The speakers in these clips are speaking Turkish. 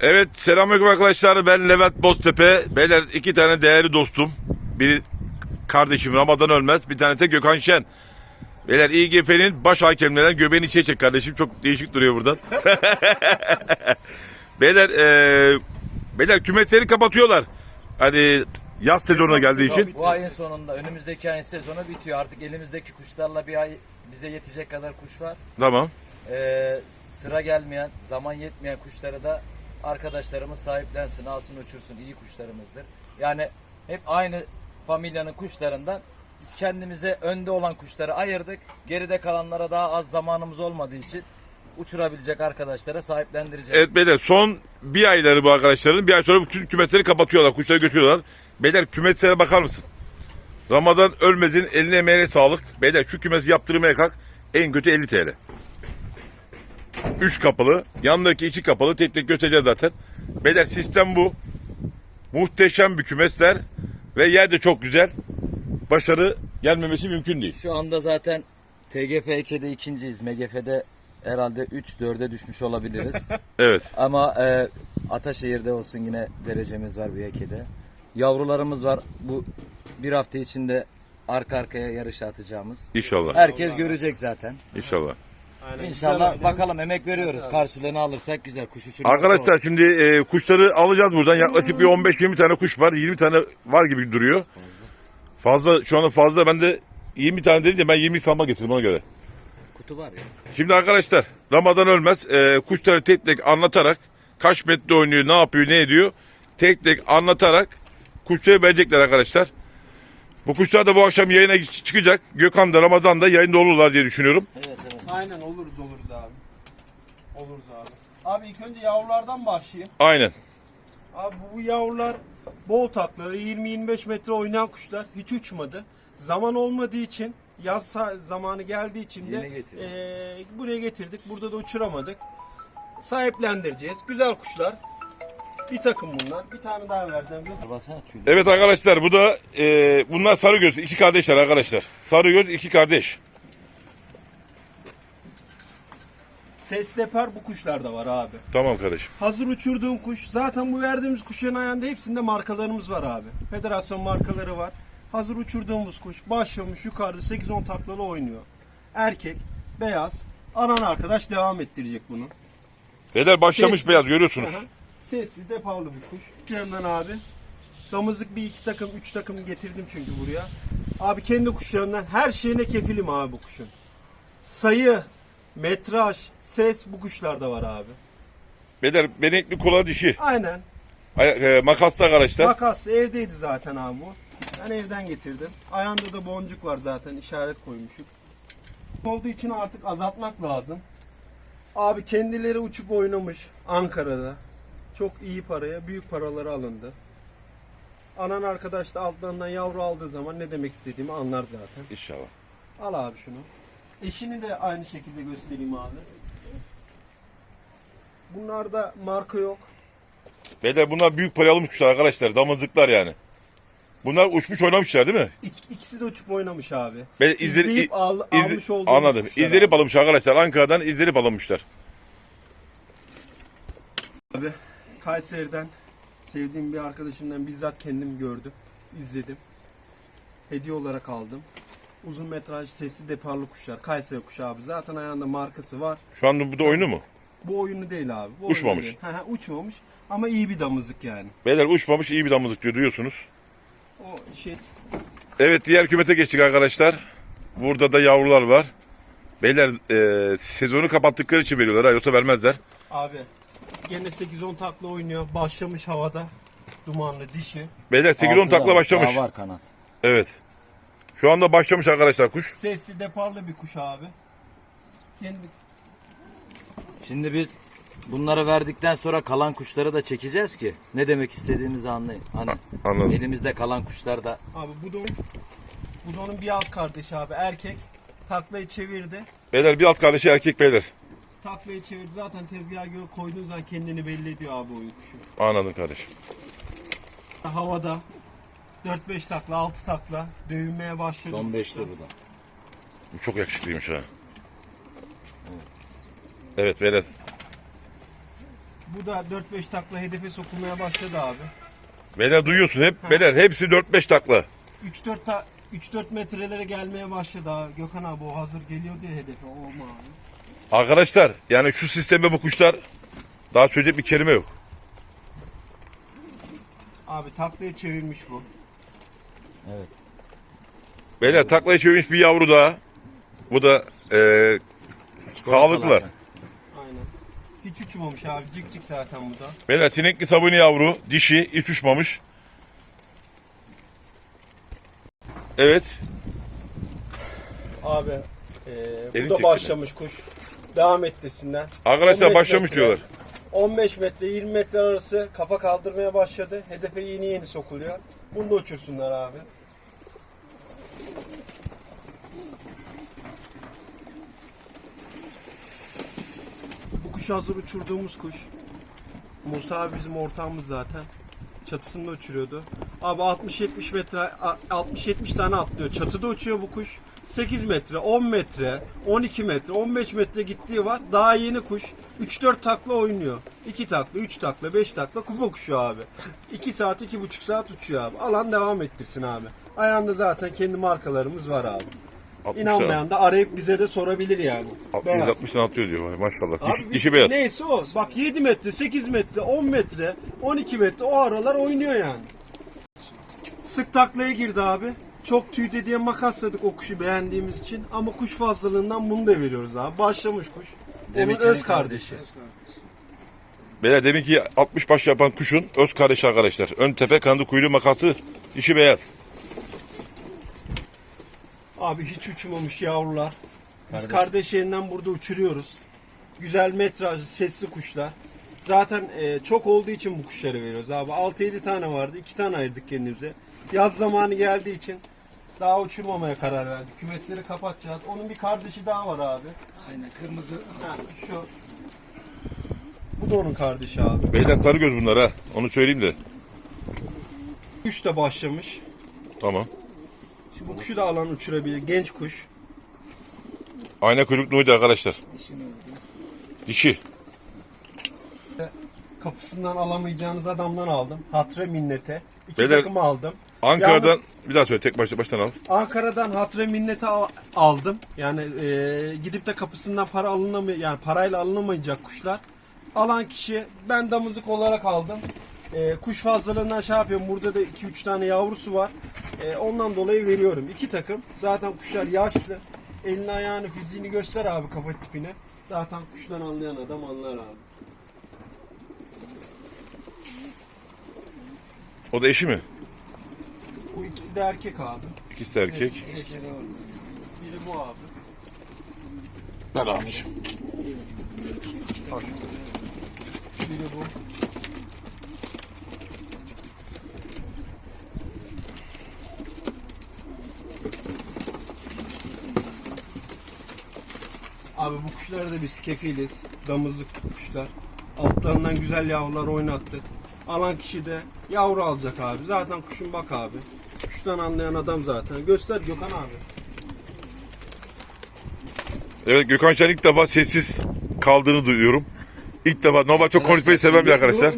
Evet selamünaleyküm arkadaşlar ben Levent Boztepe. Beyler iki tane değerli dostum. Bir kardeşim Ramazan Ölmez bir tanesi de Gökhan Şen. Beyler İGF'nin baş hakemlerinden göbeğini içe çek kardeşim. Çok değişik duruyor buradan. beyler eee beyler kümetleri kapatıyorlar. Hani yaz sezonuna geldiği için. Bu ayın sonunda önümüzdeki ayın sezonu bitiyor. Artık elimizdeki kuşlarla bir ay bize yetecek kadar kuş var. Tamam. Ee, sıra gelmeyen, zaman yetmeyen kuşları da arkadaşlarımız sahiplensin, alsın uçursun. iyi kuşlarımızdır. Yani hep aynı familyanın kuşlarından biz kendimize önde olan kuşları ayırdık. Geride kalanlara daha az zamanımız olmadığı için uçurabilecek arkadaşlara sahiplendireceğiz. Evet beyler son bir ayları bu arkadaşların. Bir ay sonra bütün kümetleri kapatıyorlar. Kuşları götürüyorlar. Beyler kümetlere bakar mısın? Ramazan Ölmez'in eline emeğine sağlık. Beyler şu kümesi yaptırmaya kalk. En kötü 50 TL. 3 kapılı. Yanındaki 2 kapılı. Tek tek götüreceğiz zaten. Beyler sistem bu. Muhteşem bir kümesler. Ve yer de çok güzel. Başarı gelmemesi mümkün değil. Şu anda zaten TGF 2'de ikinciyiz. MGF'de herhalde 3-4'e düşmüş olabiliriz. Evet. Ama e, Ataşehir'de olsun yine derecemiz var bir ekede. Yavrularımız var. Bu bir hafta içinde arka arkaya yarışa atacağımız. İnşallah. Herkes görecek zaten. İnşallah. Aynen, İnşallah güzel bakalım emek veriyoruz. Karşılığını alırsak güzel kuş uçuruyoruz. Arkadaşlar şimdi e, kuşları alacağız buradan. Yaklaşık bir 15-20 tane kuş var. 20 tane var gibi duruyor. Fazla şu anda fazla. Ben de 20 tane dedim de ben 20 salma getirdim ona göre. Kutu var ya. Şimdi arkadaşlar Ramazan Ölmez e, kuşları tek tek anlatarak kaç metre oynuyor, ne yapıyor, ne ediyor tek tek anlatarak kuşları verecekler arkadaşlar. Bu kuşlar da bu akşam yayına çıkacak. Gökhan da Ramazan da yayında olurlar diye düşünüyorum. Evet. Aynen oluruz oluruz abi. Oluruz abi. Abi ilk önce yavrulardan başlayayım. Aynen. Abi bu yavrular bol takları 20-25 metre oynayan kuşlar hiç uçmadı. Zaman olmadığı için yaz zamanı geldiği için de eee, buraya getirdik. Burada da uçuramadık. Sahiplendireceğiz. Güzel kuşlar. Bir takım bunlar. Bir tane daha verdim. Baksana. Evet arkadaşlar bu da e, bunlar Sarıgöz. iki kardeşler arkadaşlar. Sarıgöz iki kardeş. Ses depar bu kuşlarda var abi. Tamam kardeşim. Hazır uçurduğum kuş. Zaten bu verdiğimiz kuşların ayağında hepsinde markalarımız var abi. Federasyon markaları var. Hazır uçurduğumuz kuş başlamış yukarıda 8-10 taklalı oynuyor. Erkek, beyaz. Anan arkadaş devam ettirecek bunu. Beyler başlamış Sesli. beyaz görüyorsunuz. Aha. Sesli de pahalı bir kuş. Kuşlarından abi. Damızlık bir iki takım, üç takım getirdim çünkü buraya. Abi kendi kuşlarından her şeyine kefilim abi bu kuşun. Sayı, metraj, ses bu kuşlarda var abi. Beyler benekli kola dişi. Aynen. Ay- e, makaslı arkadaşlar. Makas evdeydi zaten abi bu. Ben evden getirdim. Ayağında da boncuk var zaten işaret koymuşum. Olduğu için artık azaltmak lazım. Abi kendileri uçup oynamış Ankara'da. Çok iyi paraya büyük paraları alındı. Anan arkadaş da altlarından yavru aldığı zaman ne demek istediğimi anlar zaten. İnşallah. Al abi şunu. Eşini de aynı şekilde göstereyim abi. Bunlarda marka yok. Beyler bunlar büyük paralı kuşlar arkadaşlar. Damızlıklar yani. Bunlar uçmuş oynamışlar değil mi? İk- İkisi de uçup oynamış abi. Beyler izleri, İzleyip al- almış olduğumuz Anladım. kuşlar İzleri abi. alınmış arkadaşlar. Ankara'dan izleri alınmışlar. Abi Kayseri'den sevdiğim bir arkadaşımdan bizzat kendim gördüm, izledim. Hediye olarak aldım. Uzun metraj sesli deparlı kuşlar. Kayseri kuşu abi. Zaten ayağında markası var. Şu anda bu da oyunu mu? Bu oyunu değil abi. Bu Uçmamış. oyunu değil. Hı hı, uçmamış ama iyi bir damızlık yani. Beyler uçmamış iyi bir damızlık diyor duyuyorsunuz. O şey Evet diğer kümete geçtik arkadaşlar. Burada da yavrular var. Beyler e, sezonu kapattıkları için veriyorlar ha yoksa vermezler. abi gene 8-10 takla oynuyor. Başlamış havada. Dumanlı dişi. Beyler 8-10 Altıda takla var, başlamış. daha var kanat. Evet. Şu anda başlamış arkadaşlar kuş. Sesli deparlı bir kuş abi. Kendi Şimdi biz bunları verdikten sonra kalan kuşları da çekeceğiz ki ne demek istediğimizi anlayın. Hani Anladım. elimizde kalan kuşlar da Abi bu da, onun- bu da onun bir alt kardeşi abi. Erkek. Taklayı çevirdi. Beyler bir alt kardeşi erkek beyler. Taklayı çevirdi. Zaten tezgaha göre koyduğun zaman kendini belli ediyor abi oyun kuşu. Anladım kardeşim. Havada 4-5 takla, 6 takla dövünmeye başladı. son bu 5'te kuşlar. bu çok yakışıklıymış ha. Evet beyler. Bu da 4-5 takla hedefe sokulmaya başladı abi. Beyler duyuyorsun hep. Beyler hepsi 4-5 takla. 3-4 ta 3-4 metrelere gelmeye başladı abi. Gökhan abi o hazır geliyor diye hedefe o mu abi? Arkadaşlar yani şu sisteme bu kuşlar daha söyleyecek bir kelime yok. Abi taklayı çevirmiş bu. Evet. Beyler taklayı çevirmiş bir yavru daha. Bu da eee sağlıklılar. Aynen. Hiç uçmamış abi. Cik cik zaten bu da. Beyler sinekli sabuni yavru, dişi, hiç uçmamış. Evet. Abi e, bu da başlamış kuş. Devam ettirsinler. Arkadaşlar 15 başlamış metre. diyorlar. 15 metre 20 metre arası kafa kaldırmaya başladı. Hedefe yeni yeni sokuluyor. Bunu da uçursunlar abi. Bu kuş hazır uçurduğumuz kuş. Musa abi bizim ortağımız zaten. Çatısında uçuruyordu. Abi 60-70 metre, a- 60-70 tane atlıyor. Çatıda uçuyor bu kuş. 8 metre, 10 metre, 12 metre, 15 metre gittiği var. Daha yeni kuş. 3-4 takla oynuyor. 2 takla, 3 takla, 5 takla kupa kuşu abi. 2 saat, 2,5 saat uçuyor abi. Alan devam ettirsin abi. Ayağında zaten kendi markalarımız var abi. 60 İnanmayan da arayıp bize de sorabilir yani. Beyaz. 60 tane atıyor diyor maşallah. Diş, Abi dişi beyaz. Neyse o. Bak 7 metre, 8 metre, 10 metre, 12 metre o aralar oynuyor yani. Sık taklaya girdi abi. Çok tüy diye makasladık o kuşu beğendiğimiz için. Ama kuş fazlalığından bunu da veriyoruz abi. Başlamış kuş. Onun öz kardeşi. Beyler demin ki 60 baş yapan kuşun öz kardeşi arkadaşlar. Ön tepe kanadı kuyruğu makası dişi beyaz. Abi hiç uçmamış yavrular. Biz Kardeş. kardeş yerinden burada uçuruyoruz. Güzel metrajlı, sesli kuşlar. Zaten e, çok olduğu için bu kuşları veriyoruz abi. 6-7 tane vardı. 2 tane ayırdık kendimize. Yaz zamanı geldiği için daha uçurmamaya karar verdik. Kümesleri kapatacağız. Onun bir kardeşi daha var abi. Aynen kırmızı. Ha, şu. Bu da onun kardeşi abi. Beyler sarı göz bunlar ha. Onu söyleyeyim de. Kuş da başlamış. Tamam. Şimdi bu kuşu da alan uçurabilir. Genç kuş. Ayna kuyrukluğuydu arkadaşlar. İşini öldü. Dişi. Kapısından alamayacağınız adamdan aldım. Hatre minnete. İki Beyler- takım aldım. Ankara'dan bir daha söyle tek başta baştan al. Ankara'dan hatre minnete al- aldım. Yani e, gidip de kapısından para alınamıyor yani parayla alınamayacak kuşlar. Alan kişi ben damızlık olarak aldım. E, kuş fazlalığından şey yapıyorum. Burada da 2-3 tane yavrusu var. E, ondan dolayı veriyorum. İki takım. Zaten kuşlar yaşlı. Elini ayağını fiziğini göster abi kafa tipine. Zaten kuştan anlayan adam anlar abi. O da eşi mi? Bu ikisi de erkek abi. İkisi de erkek. Biri bu abi. Ben abiciğim. Biri bu. Abi bu kuşlara da biz kefiliz. Damızlık kuşlar. Altlarından güzel yavrular oynattık. Alan kişi de yavru alacak abi. Zaten kuşun bak abi. Kuştan anlayan adam zaten. Göster Gökhan abi. Evet Gökhan Şen ilk defa sessiz kaldığını duyuyorum. İlk defa normal çok konuşmayı seven bir arkadaşlar.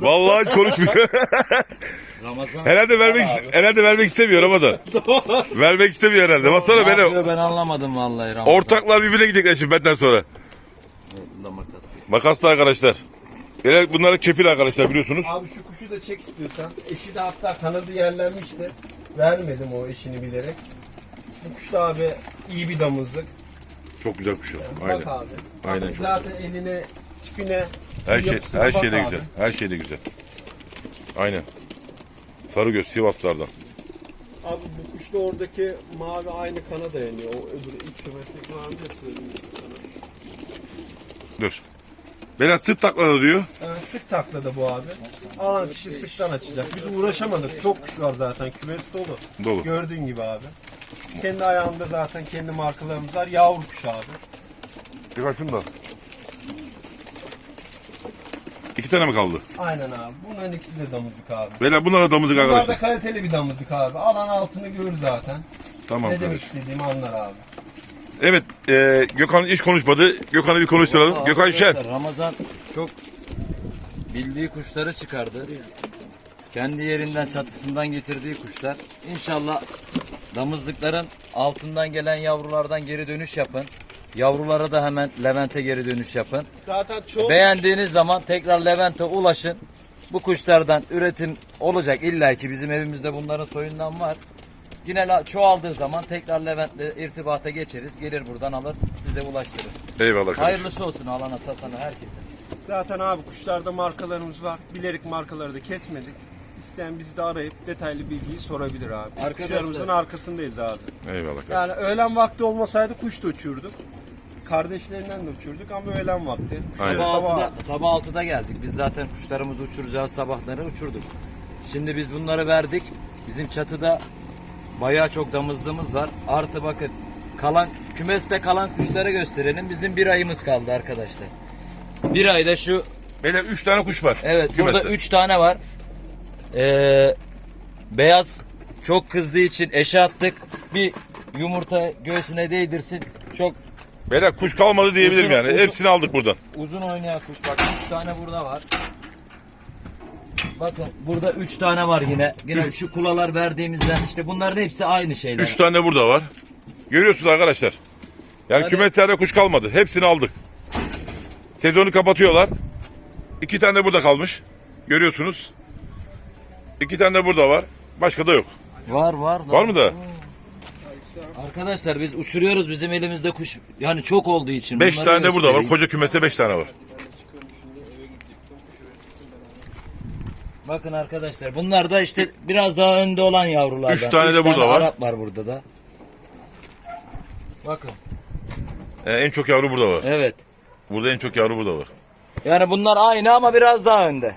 Vallahi hiç konuşmuyor. Ramazan herhalde vermek herhalde vermek istemiyor ama da. vermek istemiyor herhalde. Baksana beni. ben anlamadım vallahi Ramazan. Ortaklar birbirine gidecekler şimdi benden sonra. Makas. Makaslı arkadaşlar. Genel bunları kefil arkadaşlar biliyorsunuz. Abi şu kuşu da çek istiyorsan. Eşi de hatta kanadı yerlenmişti. Vermedim o eşini bilerek. Bu kuş da abi iyi bir damızlık. Çok güzel. Bak Aynen. abi. Aynen çok Zaten eline, tipine, Her şey yapısına her bak şey de abi. güzel. Her şey de güzel. Aynen. Sarıgöz Sivaslardan. Abi bu kuş da oradaki mavi aynı kana dayanıyor. O öbürü ilk mavi de söyleyeyim sana. Dur. Biraz sırt takladı diyor. Ee, sık takladı bu abi. Alan kişi sıktan açacak. Biz uğraşamadık. Çok kuş var zaten. Kümes dolu. Dolu. Gördüğün gibi abi. Kendi ayağında zaten kendi markalarımız var. Yavru kuş abi. Birkaç şunu da. İki tane mi kaldı? Aynen abi. Bunların ikisi de damızlık abi. Beyler bunlar da damızlık Bunlar da arkadaşlar. kaliteli bir damızlık abi. Alan altını görür zaten. Tamam ne demek kardeş. istediğimi anlar abi. Evet, e, Gökhan hiç konuşmadı. Gökhan'ı bir konuşturalım. Vallahi Gökhan Şen. arkadaşlar, Ramazan çok bildiği kuşları çıkardı. Kendi yerinden çatısından getirdiği kuşlar. İnşallah damızlıkların altından gelen yavrulardan geri dönüş yapın. Yavrulara da hemen Levent'e geri dönüş yapın. Zaten çok Beğendiğiniz zaman tekrar Levent'e ulaşın. Bu kuşlardan üretim olacak illa ki bizim evimizde bunların soyundan var. Yine la- çoğaldığı zaman tekrar Levent'le irtibata geçeriz. Gelir buradan alır size ulaştırır. Eyvallah kardeşim. Hayırlısı olsun alana satana herkese. Zaten abi kuşlarda markalarımız var. Bilerek markaları da kesmedik. İsteyen bizi de arayıp detaylı bilgiyi sorabilir abi. Biz Arkadaşlar- Kuşlarımızın arkasındayız abi. Eyvallah kardeşim. Yani öğlen vakti olmasaydı kuş da uçurduk. Kardeşlerinden de uçurduk ama öğlen vakti. Aynen. Sabah Sabah 6'da, sabah 6'da geldik. Biz zaten kuşlarımızı uçuracağız sabahları uçurduk. Şimdi biz bunları verdik. Bizim çatıda bayağı çok damızlığımız var. Artı bakın kalan kümeste kalan kuşları gösterelim. Bizim bir ayımız kaldı arkadaşlar. Bir ayda şu Beyler 3 tane kuş var. evet kümeste. burada 3 tane var. Ee, beyaz çok kızdığı için eşe attık. Bir yumurta göğsüne değdirsin. Çok Beyler kuş kalmadı diyebilirim Uzun- yani. uzun- Hepsini aldık buradan. Uzun oynayan kuş bak 3 tane burada var. Bakın burada 3 tane var yine. Yine şu kulalar verdiğimizden işte bunların hepsi aynı şeyler. 3 tane burada var. Görüyorsunuz arkadaşlar. Yani Hadi. kümeslerde kuş kalmadı. Hepsini aldık. Sezonu kapatıyorlar. 2 tane de burada kalmış. Görüyorsunuz. 2 tane de burada var. Başka da yok. Var var. Var mı da? Arkadaşlar biz uçuruyoruz bizim elimizde kuş yani çok olduğu için. 5 bunları tane burada var. göstereyim. Koca kümeste 5 tane var. Bakın arkadaşlar bunlar da işte biraz daha önde olan yavrulardan. Üç tane de burada var. Arap var burada da. Bakın Ee, en çok yavru burada var. evet. Burada en çok yavru burada var. Yani bunlar aynı ama biraz daha önde.